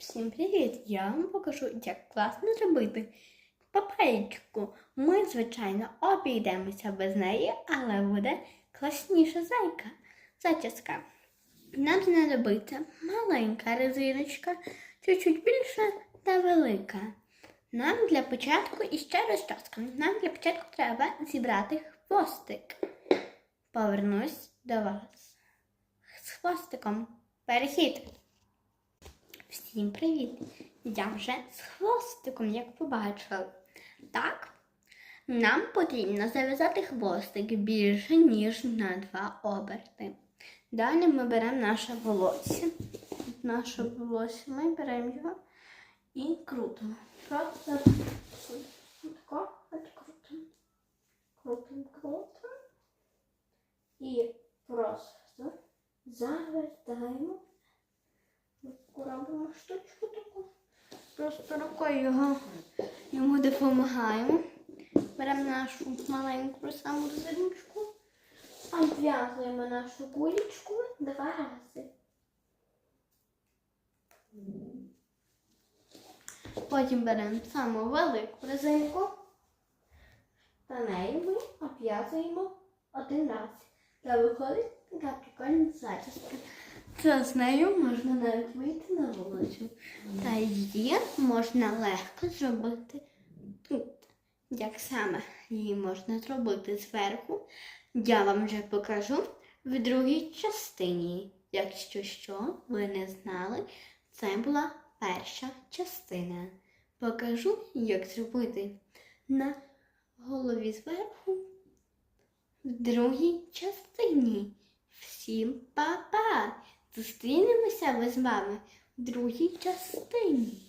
Всім привіт! Я вам покажу, як класно зробити папаєчку. Ми, звичайно, обійдемося без неї, але буде класніша зайка. Зачіска. Нам знадобиться маленька резиночка, чуть-чуть більша та велика. Нам для початку і ще розчаска. Нам для початку треба зібрати хвостик. Повернусь до вас. З хвостиком. Перехід. Всім привіт! Я вже з хвостиком, як побачили. Так, нам потрібно зав'язати хвостик більше, ніж на два оберти. Далі ми беремо наше волосся. Наше волосся ми беремо його і крутимо. Просто тако от крутимо. Крутимо, крутимо. І просто завертаємо. Робимо штучку таку. Просто рукою його йому допомагаємо. Беремо нашу маленьку саму резиночку, обв'язуємо нашу кулечку два рази. Потім беремо саму велику резинку та нею ми обв'язуємо один раз. Та виходить така прикольна зачіска. Це з нею можна навіть вийти на вулицю. Та її можна легко зробити тут. Як саме її можна зробити зверху, я вам вже покажу в другій частині. Якщо що, ви не знали, це була перша частина. Покажу, як зробити на голові зверху в другій частині. Всім па-па! Зустрінемося ми з вами в другій частині.